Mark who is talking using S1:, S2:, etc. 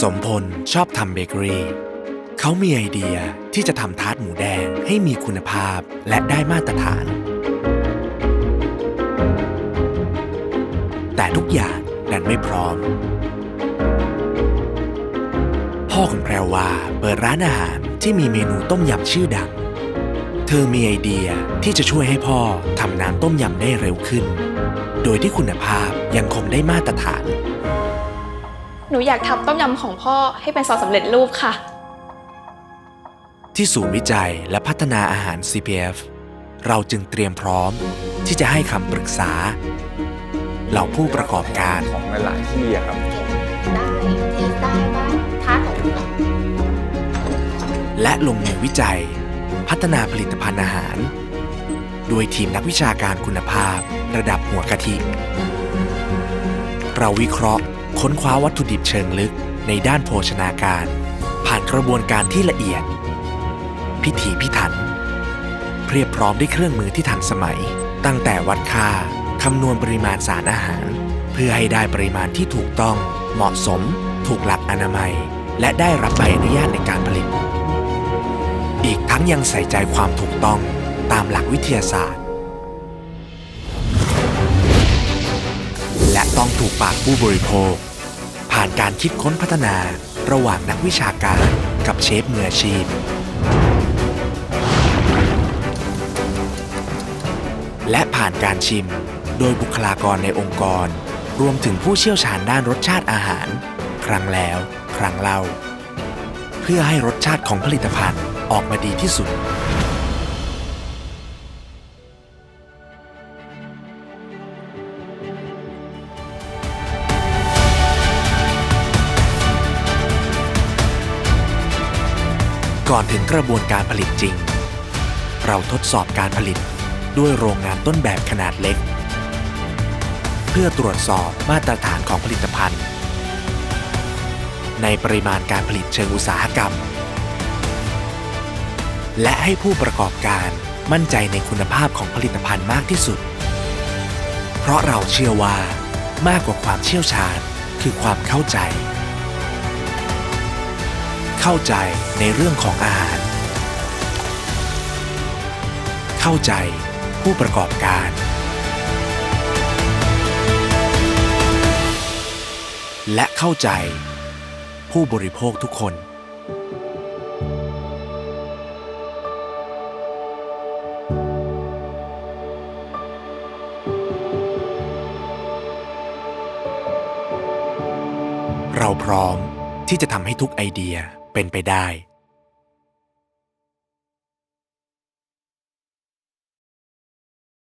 S1: สมพลชอบทำเบเกอรี่เขามีไอเดียที่จะทำทาร์ตหมูแดงให้มีคุณภาพและได้มาตรฐาน แต่ทุกอย่างดันไม่พร้อม พ่อของแพรวาเปิดร้านอาหารที่มีเมนูต้มยำชื่อดัง เธอมีไอเดียที่จะช่วยให้พ่อทำน้ำต้มยำได้เร็วขึ้น โดยที่คุณภาพยังคงได้มาตรฐาน
S2: หนูอยากทำต้มยำของพ่อให้เป็นซอสสำเร็จรูปค่ะ
S1: ที่ศูนย์วิจัยและพัฒนาอาหาร CPF เราจึงเตรียมพร้อมที่จะให้คำปรึกษา เหล่าผู้ประกอบการ
S3: ของหลายๆที่อะครับ
S4: ได้เทสได้ว่าทาร์ตของคุณ
S1: และลงมือวิจัย พัฒนาผลิตภัณฑ์อาหาร โดยทีมนักวิชาการคุณภาพระดับหัวกะทิ เราวิเคราะห์ ค้นคว้าวัตถุดิบเชิงลึกในด้านโภชนาการ ผ่านกระบวนการที่ละเอียด พิถีพิถัน เพียบพร้อมด้วยเครื่องมือที่ทันสมัย ตั้งแต่วัดค่าคำนวณปริมาณสารอาหาร เพื่อให้ได้ปริมาณที่ถูกต้อง เหมาะสม ถูกหลักอนามัย และได้รับใบอนุญาตในการผลิต อีกทั้งยังใส่ใจความถูกต้องตามหลักวิทยาศาสตร์ ต้องถูกปากผู้บริโภค ผ่านการคิดค้นพัฒนาระหว่างนักวิชาการกับเชฟมืออาชีพ และผ่านการชิมโดยบุคลากรในองค์กร รวมถึงผู้เชี่ยวชาญด้านรสชาติอาหาร ครั้งแล้วครั้งเล่า เพื่อให้รสชาติของผลิตภัณฑ์ออกมาดีที่สุด ก่อนถึงกระบวนการผลิตจริง เราทดสอบการผลิตด้วยโรงงานต้นแบบขนาดเล็ก เพื่อตรวจสอบมาตรฐานของผลิตภัณฑ์ ในปริมาณการผลิตเชิงอุตสาหกรรม และให้ผู้ประกอบการมั่นใจในคุณภาพของผลิตภัณฑ์มากที่สุด เพราะเราเชื่อว่ามากกว่าความเชี่ยวชาญคือความเข้าใจ เข้าใจในเรื่องของอาหาร เข้าใจผู้ประกอบการ และเข้าใจผู้บริโภคทุกคน เราพร้อมที่จะทำให้ทุกไอเดีย เป็นไปได้